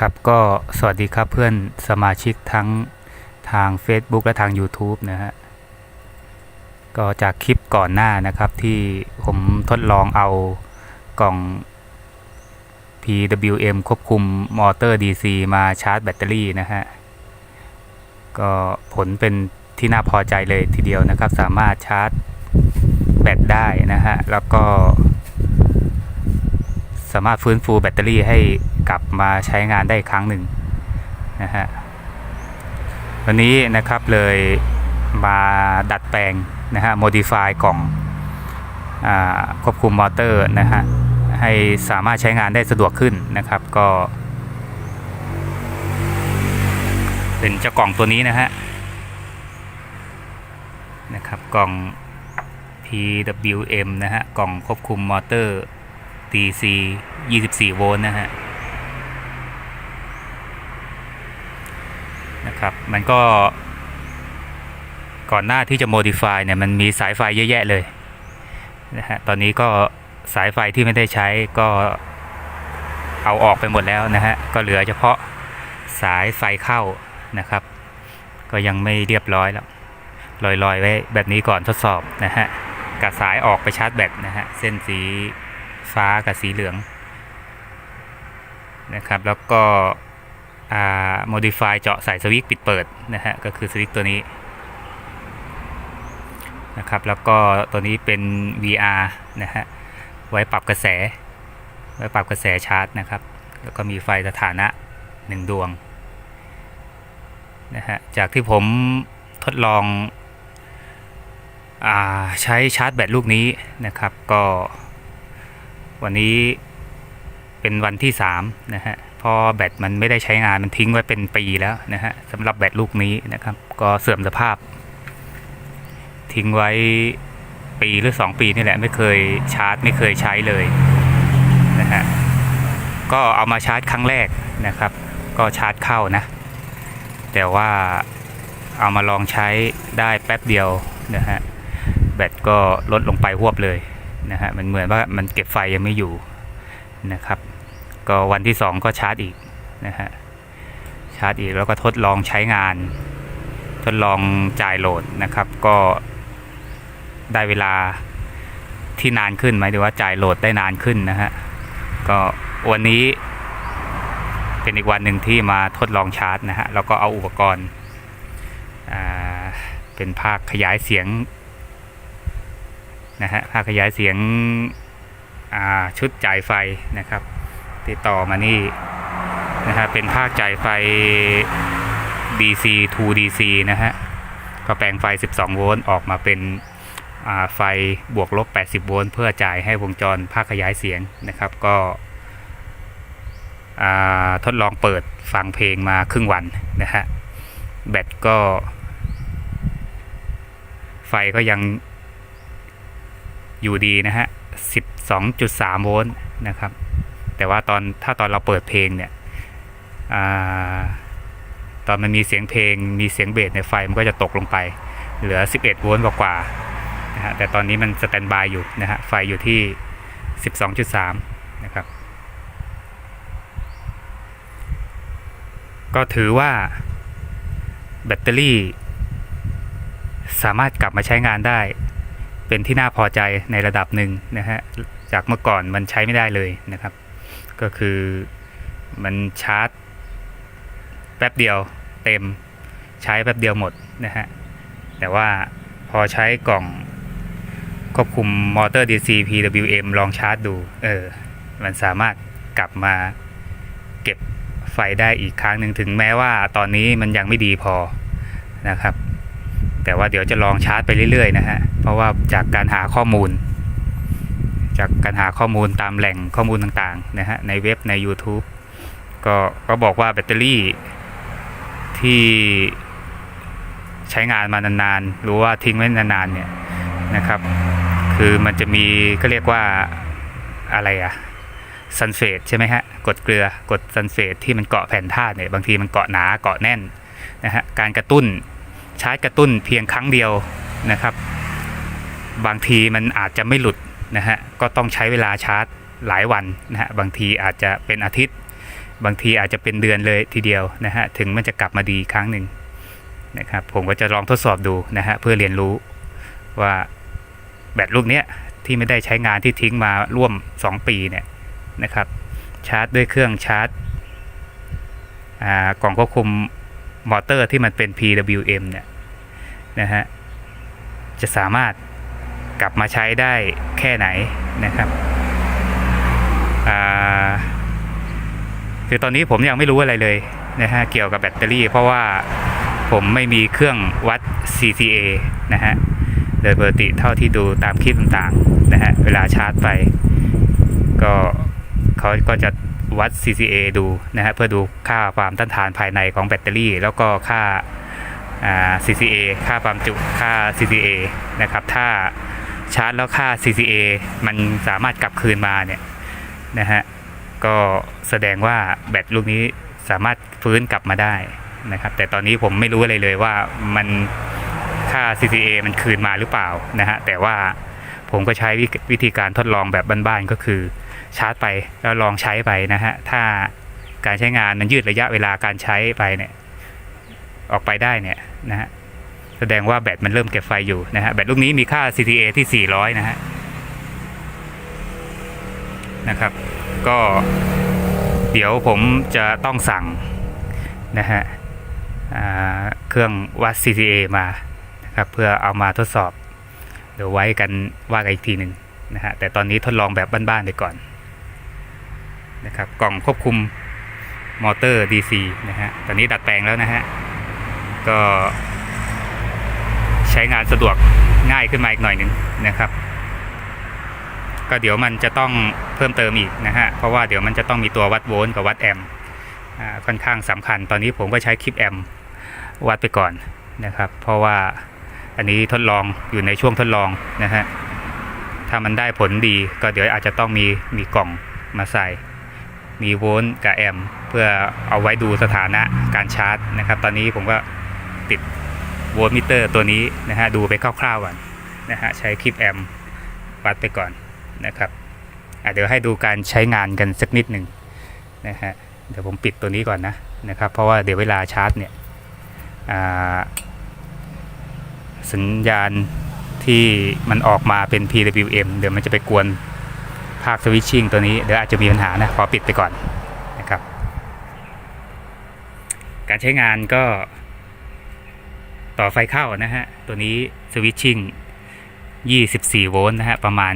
ครับก็สวัสดีครับเพื่อนสมาชิกทั้งทาง Facebook และทาง YouTube นะฮะก็จากคลิปก่อนหน้านะครับที่ผมทดลองเอากล่อง PWM ควบคุมมอเตอร์ DC มาชาร์จแบตเตอรี่นะฮะ ก็ผลเป็นที่น่าพอใจเลยทีเดียวนะครับ สามารถชาร์จแบตได้นะฮะ แล้วก็ สามารถฟื้นฟูแบตเตอรี่ให้กลับมาใช้งานได้อีกครั้งหนึ่งนะฮะวันนี้นะครับเลยมาดัดแปลงนะฮะ modify กล่องอควบคุมมอเตอร์นะฮะ ให้สามารถใช้งานได้สะดวกขึ้นนะครับก็ เป็นเจ้ากล่องตัวนี้นะฮะนะครับกล่อง PWM นะฮะ กล่องควบคุมมอเตอร์ DC 24 โวลต์นะฮะนะครับมันก็ ก่อนหน้าที่จะ modify เนี่ยมันมีสายไฟเยอะแยะเลยนะฮะตอนนี้ก็สายไฟที่ไม่ได้ใช้ก็เอาออกไปหมดแล้วนะฮะก็เหลือเฉพาะสายไฟเข้านะครับ ก็ยังไม่เรียบร้อยแล้วลอยๆไว้แบบนี้ก่อนทดสอบนะฮะกับสายออกไปชาร์จแบตนะฮะเส้นสี ฟ้ากับสีเหลืองนะครับ แล้วก็ modify เจาะใส่สวิตช์ปิดเปิดนะฮะ ก็คือสวิตช์ตัวนี้นะครับ แล้วก็ตัวนี้เป็น VR นะฮะ ไว้ปรับกระแส ไว้ปรับกระแสชาร์จนะครับ แล้วก็มีไฟสถานะหนึ่งดวงนะฮะ จากที่ผมทดลองอใช้ชาร์จแบตลูกนี้นะครับ ก็ วันนี้เป็นวันที่3นะฮะพอแบตมันไม่ได้ใช้งานมันทิ้งไว้เป็นปีแล้วนะฮะสำหรับแบตลูกนี้นะครับ ก็เสื่อมสภาพ ทิ้งไว้ปีหรือ 2 ปีนี่แหละไม่เคยชาร์จ ไม่เคยใช้เลยนะฮะก็เอามาชาร์จครั้งแรกนะครับ ก็ชาร์จเข้านะ แต่ว่าเอามาลองใช้ได้แป๊บเดียวนะฮะแบตก็ลดลงไปหวบเลย นะฮะมันเหมือนว่ามันเก็บไฟยังไม่อยู่นะครับ ก็วันที่ 2 ก็ชาร์จอีกนะฮะชาร์จอีกแล้วก็ทดลองใช้งาน ทดลองจ่ายโหลดนะครับ ก็ได้เวลาที่นานขึ้นหมายถึงว่าจ่ายโหลดได้นานขึ้นนะฮะก็วันนี้เป็นอีกวันหนึ่งที่มาทดลองชาร์จนะฮะแล้วก็เอาอุปกรณ์อ่าเป็นภาคขยายเสียง นะฮะภาคขยายเสียงชุดจ่ายไฟนะครับ ติดต่อมานี่นะฮะเป็นภาคจ่ายไฟ DC to DC นะฮะก็แปลงไฟ 12 โวลต์ออกมาเป็นไฟบวกลบ 80 โวลต์เพื่อจ่ายให้วงจรภาคขยายเสียงนะครับ ก็ทดลองเปิดฟังเพลงมาครึ่งวันนะฮะแบตก็ ไฟก็ยัง อยู่ดีนะฮะ 12.3 โวลต์นะครับ แต่ว่าตอนถ้าตอนเราเปิดเพลงเนี่ยอตอนมันมีเสียงเพลง มีเสียงเบสในไฟมันก็จะตกลงไป เหลือ 11 โวลต์กว่าๆนะฮะแต่ตอนนี้มันสแตนบายอยู่นะฮะ ไฟอยู่ที่ 12.3 นะครับ ก็ถือว่าแบตเตอรี่สามารถกลับมาใช้งานได้ เป็นที่น่าพอใจในระดับหนึ่งนะฮะจากเมื่อก่อนมันใช้ไม่ได้เลยนะครับ ก็คือมันชาร์จแป๊บเดียวเต็มใช้แป๊บเดียวหมดนะฮะแต่ว่าพอใช้กล่องควบคุมมอเตอร์ DC PWM ลองชาร์จดูเออมันสามารถกลับมาเก็บไฟได้อีกครั้งหนึ่งถึงแม้ว่าตอนนี้มันยังไม่ดีพอนะครับ แต่ว่าเดี๋ยวจะลองชาร์จไปเรื่อยๆนะฮะ เพราะว่าจากการหาข้อมูล จากการหาข้อมูลตามแหล่งข้อมูลต่างๆนะฮะในเว็บใน YouTube ก็ก็บอกว่าแบตเตอรี่ที่ใช้งานมานานๆ หรือว่าทิ้งไว้นานๆเนี่ยนะครับ คือมันจะมีก็เรียกว่าอะไรอะซันเฟตใช่ไหมฮะกดเกลือกดซันเฟตที่มันเกาะแผ่นธาตุเนี่ยบางทีมันเกาะหนาเกาะแน่นนะฮะการกระตุ้น ชาร์จกระตุ้นเพียงครั้งเดียวนะครับ บางทีมันอาจจะไม่หลุดนะฮะก็ต้องใช้เวลาชาร์จหลายวันนะฮะบางทีอาจจะเป็นอาทิตย์ บางทีอาจจะเป็นเดือนเลยทีเดียวนะฮะถึงมันจะกลับมาดีครั้งหนึ่งนะครับผมก็จะลองทดสอบดูนะฮะเพื่อเรียนรู้ว่าแบตลูกเนี้ยที่ไม่ได้ใช้งานที่ทิ้งมาร่วม 2 ปีเนี่ยนะครับชาร์จด้วยเครื่องชาร์จกล่องควบคุม มอเตอร์ที่มันเป็น PWM เนี่ยนะฮะจะสามารถกลับมาใช้ได้แค่ไหนนะครับคือตอนนี้ผมยังไม่รู้อะไรเลยนะฮะเกี่ยวกับแบตเตอรี่ เพราะว่าผมไม่มีเครื่องวัด CCA นะฮะโดยปกติเท่าที่ดูตามคลิปต่างๆนะฮะเวลาชาร์จไป ก็เขาก็จะ วัด CCA ดูนะฮะเพื่อดูค่าความต้านทานภายในของแบตเตอรี่ แล้วก็ค่าา CCA ค่าความจุค่า CCA นะครับถ้าชาร์จแล้วค่า CCA มันสามารถกลับคืนมาเนี่ยนะฮะก็แสดงว่าแบตลูกนี้สามารถฟื้นกลับมาได้นะครับแต่ตอนนี้ผมไม่รู้อะไรเลยว่ามันค่า CCA มันคืนมาหรือเปล่านะฮะแต่ว่าผมก็ใช้วิวิธีการทดลองแบบบ้านๆก็คือ ชาร์จไปแล้วลองใช้ไปนะฮะถ้าการใช้งานมันยืดระยะเวลาการใช้ไปเนี่ยออกไปได้เนี่ยนะฮะแสดงว่าแบตมันเริ่มเก็บไฟอยู่นะฮะแบตลูกนี้มีค่า CTA ที่ 400 นะฮะนะครับ ก็เดี๋ยวผมจะต้องสั่งนะฮะเครื่องวัด CTA มานะครับเพื่อเอามาทดสอบ เดี๋ยวไว้กันว่ากันอีกทีหนึ่งนะฮะแต่ตอนนี้ทดลองแบบบ้านๆไปก่อน นะครับกล่องควบคุมมอเตอร์ DC นะฮะตอนนี้ดัดแปลงแล้วนะฮะก็ใช้งานสะดวกง่ายขึ้นมาอีกหน่อยหนึ่งนะครับ ก็เดี๋ยวมันจะต้องเพิ่มเติมอีกนะฮะเพราะว่าเดี๋ยวมันจะต้องมีตัววัดโวลต์กับวัดแอมป์ค่อนข้างสำคัญ ตอนนี้ผมก็ใช้คลิปแอมป์วัดไปก่อนนะครับ เพราะว่าอันนี้ทดลองอยู่ในช่วงทดลองนะฮะถ้ามันได้ผลดีก็เดี๋ยวอาจจะต้องมีมีกล่องมาใส่ มีโวลต์กับแอมป์เพื่อเอาไว้ดูสถานะการชาร์จนะครับ ตอนนี้ผมก็ติดโวลต์มิเตอร์ตัวนี้นะฮะดูไปคร่าวๆก่อนนะฮะใช้คลิปแอมป์วัดไปก่อนนะครับเดี๋ยวให้ดูการใช้งานกันสักนิดหนึ่งนะฮะเดี๋ยวผมปิดตัวนี้ก่อนนะนะครับ เพราะว่าเดี๋ยวเวลาชาร์จเนี่ยสัญญาณที่มันออกมาเป็น PWM เดี๋ยวมันจะไปกวน ภาคสวิตชิ่งตัวนี้เดี๋ยวอาจจะมีปัญหานะขอปิดไปก่อนนะครับ การใช้งานก็ต่อไฟเข้านะฮะ ตัวนี้สวิตชิ่ง 24 โวลต์นะฮะ ประมาณ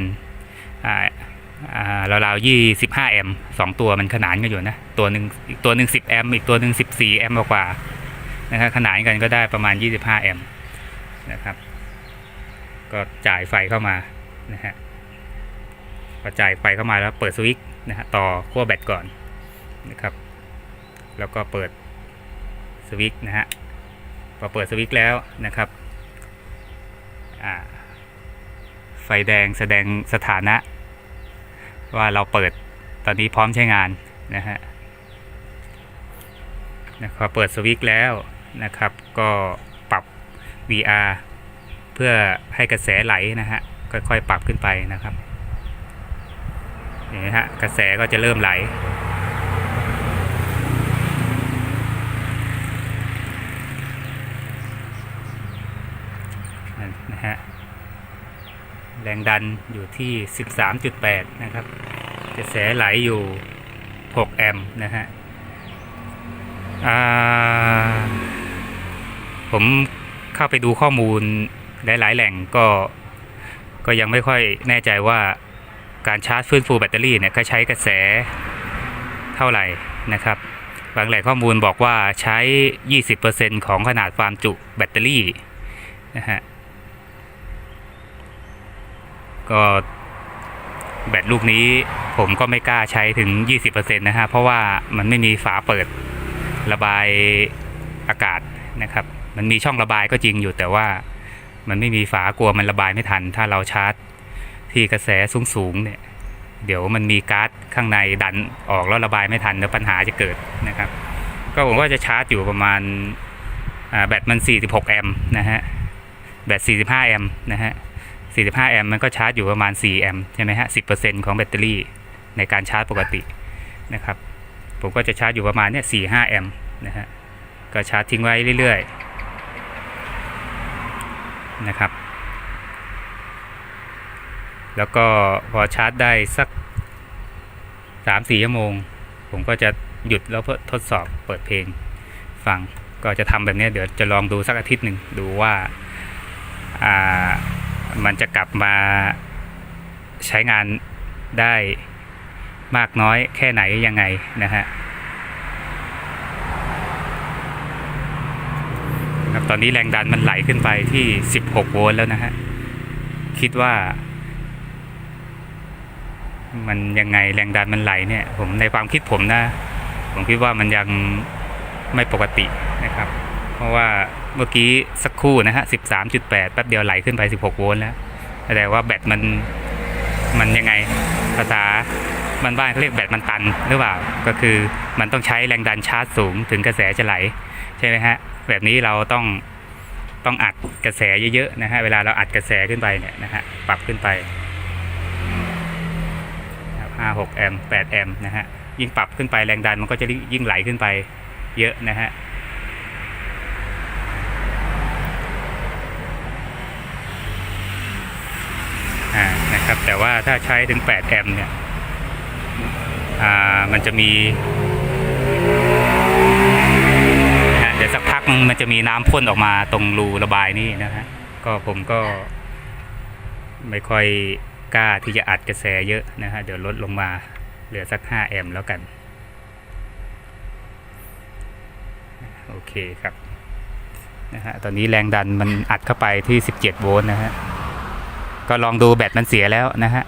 ราวๆ25 แอมป์สองตัวมันขนานกันอยู่นะ ตัวหนึ่งอีกตัวหนึ่ง10 แอมป์อีกตัวหนึ่ง14 แอมป์กว่านะครับขนานกันก็ได้ประมาณ 25 แอมป์นะครับ ก็จ่ายไฟเข้ามานะฮะ พอจ่ายไฟเข้ามาแล้วเปิดสวิตช์นะฮะต่อขั้วแบตก่อนนะครับ แล้วก็เปิดสวิตช์นะฮะพอเปิดสวิตช์แล้วนะครับไฟแดงแสดงสถานะ ว่าเราเปิดตอนนี้พร้อมใช้งานนะฮะนะพอเปิดสวิตช์แล้วนะครับ ก็ปรับ VR เพื่อให้กระแสไหลนะฮะค่อยๆปรับขึ้นไปนะครับ นี่ฮะกระแสก็จะเริ่มไหล นะฮะ แรงดันอยู่ที่ 13.8 นะครับ กระแสไหลอยู่ 6 แอมป์นะฮะผมเข้าไปดูข้อมูลหลาย ๆ แหล่งก็ก็ยังไม่ค่อยแน่ใจว่า การชาร์จฟื้นฟูแบตเตอรี่เนี่ยก็ใช้กระแสเท่าไหร่นะครับ บางแหล่งข้อมูลบอกว่าใช้ 20%ของขนาดความจุแบตเตอรี่นะฮะก็แบตลูกนี้ผมก็ไม่กล้าใช้ถึง 20%นะฮะ เพราะว่ามันไม่มีฝาเปิดระบายอากาศนะครับ มันมีช่องระบายก็จริงอยู่แต่ว่ามันไม่มีฝากลัวมันระบายไม่ทัน ถ้าเราชาร์จ ที่กระแสสูงๆเนี่ยเดี๋ยวมันมีก๊าซข้างในดันออกแล้วระบายไม่ทันแล้วปัญหาจะเกิดนะครับ ก็ผมว่าจะชาร์จอยู่ประมาณแบตมัน 46 แอมป์นะฮะแบต 45 แอมป์นะฮะ 45 แอมป์มันก็ชาร์จอยู่ประมาณ 4 แอมป์ใช่ไหมฮะ 10%ของแบตเตอรี่ในการชาร์จปกตินะครับ ผมก็จะชาร์จอยู่ประมาณเนี่ยสี่ห้าแอมป์นะฮะ ก็ชาร์จทิ้งไว้เรื่อยๆนะครับ แล้วก็พอชาร์จได้สักสามสี่ชั่วโมง ผมก็จะหยุดแล้วเพื่อทดสอบเปิดเพลงฟังก็จะทำแบบนี้เดี๋ยวจะลองดูสักอาทิตย์หนึ่งดูว่าอ่ามันจะกลับมาใช้งานได้มากน้อยแค่ไหนยังไงนะฮะครับตอนนี้แรงดันมันไหลขึ้นไปที่ 16 โวลต์แล้วนะฮะ คิดว่า มันยังไงแรงดันมันไหลเนี่ย ผมในความคิดผมนะ ผมคิดว่ามันยังไม่ปกตินะครับ เพราะว่าเมื่อกี้สักครู่นะฮะ13.8แป๊บเดียวไหลขึ้นไป16โวลต์แล้วแสดงว่าแบตมันมันยังไงภาษาบ้านๆเขาเรียกแบตมันตันหรือเปล่าก็คือมันต้องใช้แรงดันชาร์จสูงถึงกระแสจะไหลใช่ไหมฮะแบบนี้เราต้องต้องอัดกระแสเยอะๆนะฮะเวลาเราอัดกระแสขึ้นไปเนี่ยนะฮะปรับขึ้นไป ห้าหกแอมป์แปดแอมป์นะฮะ ยิ่งปรับขึ้นไปแรงดันมันก็จะยิ่งไหลขึ้นไปเยอะนะฮะอ่านะครับแต่ว่าถ้าใช้ถึง 8 แอมป์เนี่ยอ่ามันจะมีเดี๋ยวสักพักมันจะมีน้ำพ่นออกมาตรงรูระบายนี่นะฮะก็ผมก็ไม่ค่อย กล้าที่จะอัดกระแสเยอะนะฮะเดี๋ยวลดลงมาเหลือสัก 5 แอมป์แล้วกัน โอเคครับนะฮะตอนนี้แรงดันมันอัดเข้าไปที่ 17 โวลต์นะฮะ ก็ลองดูแบตมันเสียแล้วนะฮะ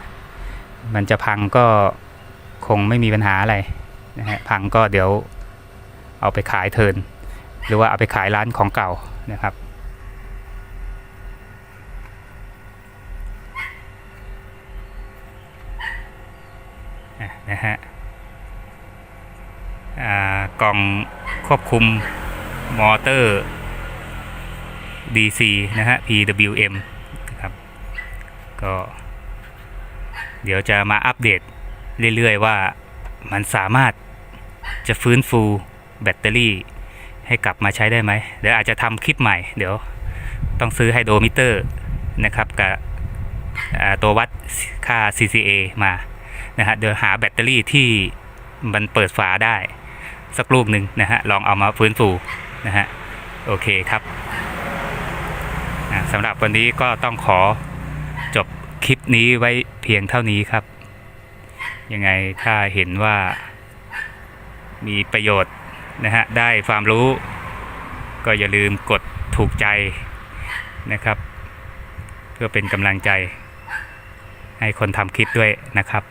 มันจะพังก็คงไม่มีปัญหาอะไรนะฮะพังก็เดี๋ยวเอาไปขายเทิน หรือว่าเอาไปขายร้านของเก่านะครับ นะฮะกล่องควบคุมมอเตอร์ DC นะฮะ PWM นะครับก็ เดี๋ยวจะมาอัปเดตเรื่อยๆ ว่ามันสามารถจะฟื้นฟูแบตเตอรี่ให้กลับมาใช้ได้ไหม เดี๋ยวอาจจะทำคลิปใหม่ เดี๋ยวต้องซื้อไฮโดรมิเตอร์นะครับกับตัววัดค่า CCA มา นะฮะเดี๋ยวหาแบตเตอรี่ที่มันเปิดฝาได้ สักลูกหนึ่งนะฮะลองเอามาฟื้นฟูนะฮะโอเคครับสำหรับวันนี้ก็ต้องขอจบคลิปนี้ไว้เพียงเท่านี้ครับ ยังไงถ้าเห็นว่ามีประโยชน์นะฮะได้ความรู้ ก็อย่าลืมกดถูกใจนะครับ เพื่อเป็นกำลังใจให้คนทำคลิปด้วยนะครับ